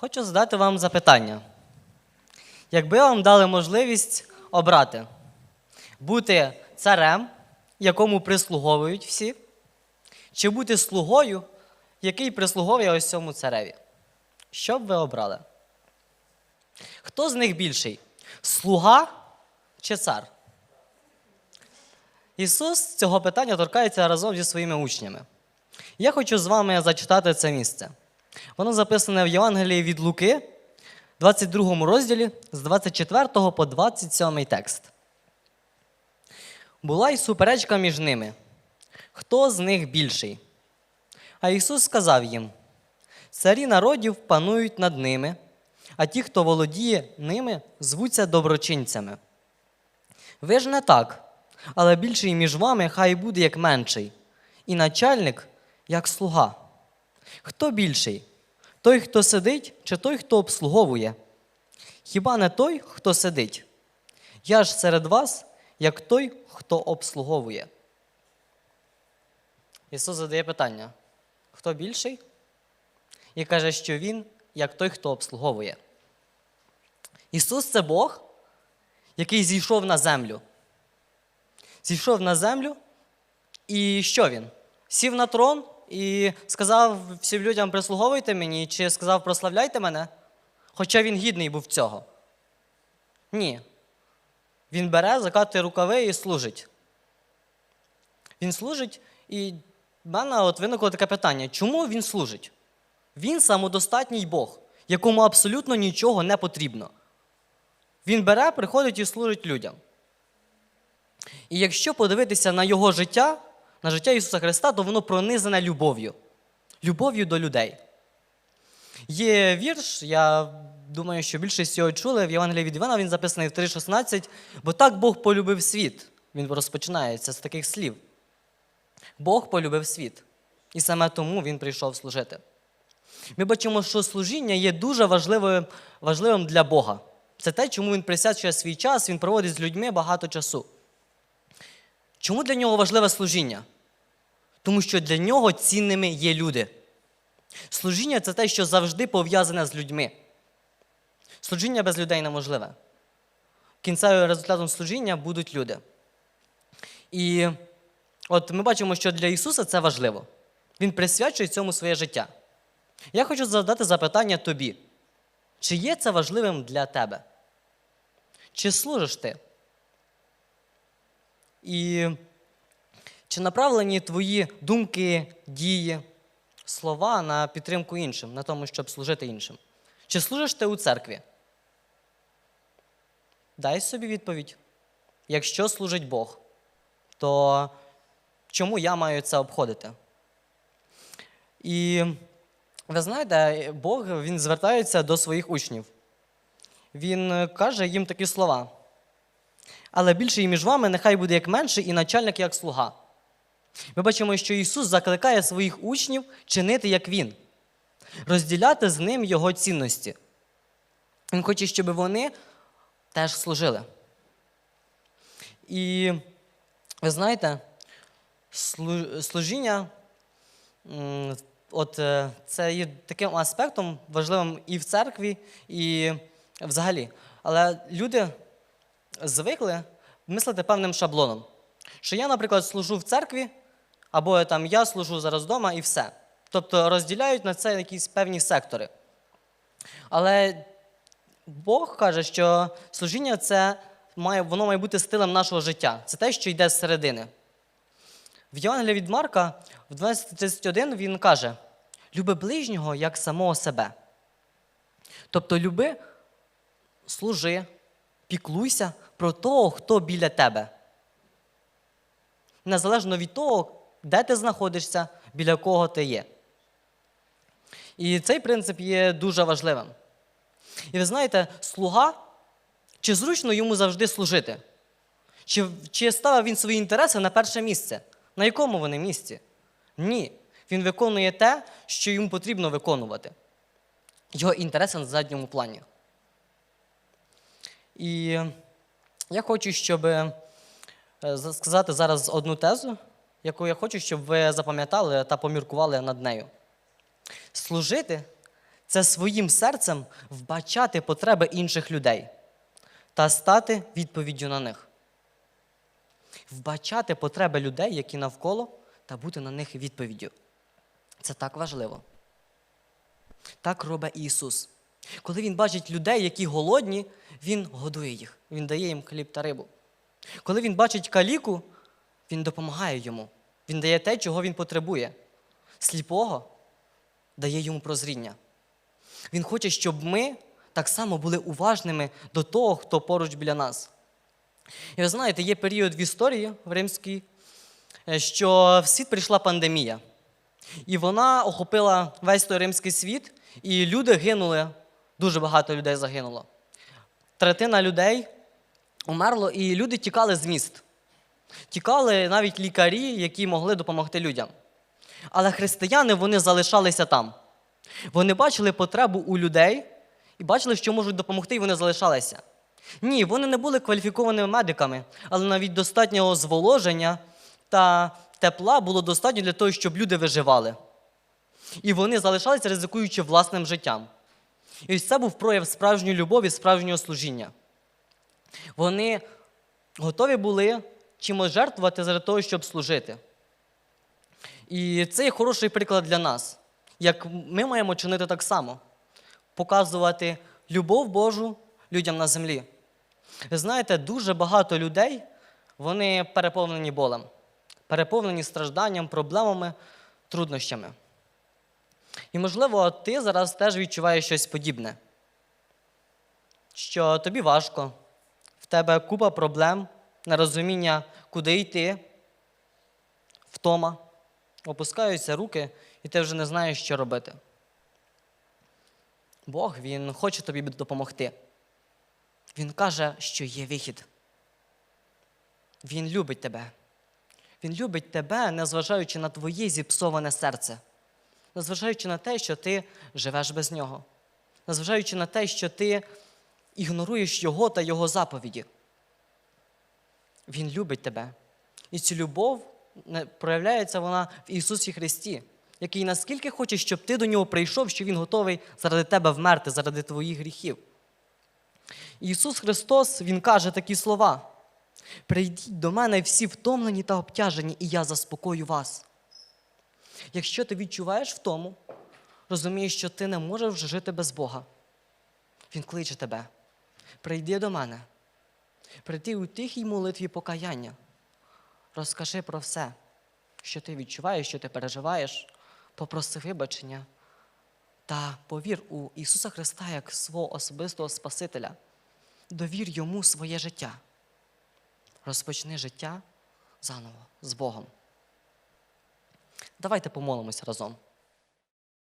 Хочу задати вам запитання. Якби вам дали можливість обрати бути царем, якому прислуговують всі, чи бути слугою, який прислуговує ось цьому цареві? Що б ви обрали? Хто з них більший? Слуга чи цар? Ісус цього питання торкається разом зі своїми учнями. Я хочу з вами зачитати це місце. Воно записане в Євангелії від Луки, 22 розділі з 24 по 27 текст. Була й суперечка між ними. Хто з них більший? А Ісус сказав їм: Царі народів панують над ними, а ті, хто володіє ними, звуться доброчинцями. Ви ж не так, але більший між вами хай буде як менший, і начальник як слуга. Хто більший? Той, хто сидить, чи той, хто обслуговує? Хіба не той, хто сидить? Я ж серед вас, як той, хто обслуговує. Ісус задає питання: хто більший? І каже, що Він як той, хто обслуговує. Ісус це Бог, який зійшов на землю. Зійшов на землю, і що він? Сів на трон і сказав всім людям: прислуговуйте мені, чи сказав прославляйте мене? Хоча він гідний був цього. Ні. Він бере, закатує рукави і служить. Він служить, і в мене от виникло таке питання: чому він служить? Він самодостатній Бог, якому абсолютно нічого не потрібно. Він бере, приходить і служить людям. І якщо подивитися на його життя, на життя Ісуса Христа, то воно пронизане любов'ю. Любов'ю до людей. Є вірш, я думаю, що більшість його чули в Євангелії від Івана, він записаний в 3,16, бо так Бог полюбив світ. Він розпочинається з таких слів. Бог полюбив світ. І саме тому він прийшов служити. Ми бачимо, що служіння є дуже важливим, важливим для Бога. Це те, чому він присвячує свій час, він проводить з людьми багато часу. Чому для нього важливе служіння? Тому що для нього цінними є люди. Служіння це те, що завжди пов'язане з людьми. Служіння без людей неможливе. Кінцевим результатом служіння будуть люди. І от ми бачимо, що для Ісуса це важливо. Він присвячує цьому своє життя. Я хочу задати запитання тобі: чи є це важливим для тебе? Чи служиш ти? І чи направлені твої думки, дії, слова на підтримку іншим, на тому, щоб служити іншим? Чи служиш ти у церкві? Дай собі відповідь. Якщо служить Бог, то чому я маю це обходити? І ви знаєте, Бог він звертається до своїх учнів. Він каже їм такі слова. Але більший між вами нехай буде як менший, і начальник як слуга. Ми бачимо, що Ісус закликає своїх учнів чинити як Він, розділяти з ним Його цінності. Він хоче, щоб вони теж служили. І ви знаєте, служіння от, е, це є таким аспектом важливим і в церкві, і взагалі. Але люди звикли мислити певним шаблоном. Що я, наприклад, служу в церкві, або там я служу зараз вдома і все. Тобто розділяють на це якісь певні сектори. Але Бог каже, що служіння це має, воно має бути стилем нашого життя. Це те, що йде з середини. В Євангелії від Марка в 12.31 він каже: люби ближнього як самого себе. Тобто, люби, служи, піклуйся про того, хто біля тебе. Незалежно від того, де ти знаходишся, біля кого ти є. І цей принцип є дуже важливим. І ви знаєте, слуга, чи зручно йому завжди служити? Чи, чи ставив він свої інтереси на перше місце? На якому вони місці? Ні. Він виконує те, що йому потрібно виконувати. Його інтереси на задньому плані. І я хочу, щоб сказати зараз одну тезу, яку я хочу, щоб ви запам'ятали та поміркували над нею. Служити це своїм серцем вбачати потреби інших людей та стати відповіддю на них. Вбачати потреби людей, які навколо, та бути на них відповіддю. Це так важливо. Так робить Ісус. Коли Він бачить людей, які голодні, Він годує їх, Він дає їм хліб та рибу. Коли Він бачить каліку, Він допомагає йому. Він дає те, чого він потребує. Сліпого дає йому прозріння. Він хоче, щоб ми так само були уважними до того, хто поруч біля нас. І ви знаєте, є період в історії в римській, е, що в світ прийшла пандемія. І вона охопила весь той римський світ, і люди гинули, дуже багато людей загинуло. Третина людей умерло, і люди тікали з міст. Тікали навіть лікарі, які могли допомогти людям. Але християни вони залишалися там. Вони бачили потребу у людей і бачили, що можуть допомогти, і вони залишалися. Ні, вони не були кваліфікованими медиками, але навіть достатнього зволоження та тепла було достатньо для того, щоб люди виживали. І вони залишалися, ризикуючи власним життям. І ось це був прояв справжньої любові, справжнього служіння. Вони готові були чимось жертвувати заради того, щоб служити. І це є хороший приклад для нас, як ми маємо чинити так само, показувати любов Божу людям на землі. Знаєте, дуже багато людей вони переповнені болем, переповнені стражданням, проблемами, труднощами. І, можливо, ти зараз теж відчуваєш щось подібне, що тобі важко, тебе купа проблем, нерозуміння, куди йти, втома, опускаються руки, і ти вже не знаєш, що робити. Бог Він хоче тобі допомогти. Він каже, що є вихід. Він любить тебе. Він любить тебе, незважаючи на твоє зіпсоване серце, незважаючи на те, що ти живеш без нього, незважаючи на те, що ти ігноруєш Його та Його заповіді. Він любить тебе. І цю любов проявляється вона в Ісусі Христі, який наскільки хоче, щоб ти до нього прийшов, що Він готовий заради тебе вмерти, заради твоїх гріхів. Ісус Христос, Він каже такі слова: Прийдіть до мене всі втомлені та обтяжені, і я заспокою вас. Якщо ти відчуваєш втому, розумієш, що ти не можеш вже жити без Бога. Він кличе тебе. Прийди до мене. Прийди у тихій молитві покаяння. Розкажи про все, що ти відчуваєш, що ти переживаєш, попроси вибачення та повір у Ісуса Христа як свого особистого Спасителя. Довір йому своє життя. Розпочни життя заново з Богом. Давайте помолимося разом.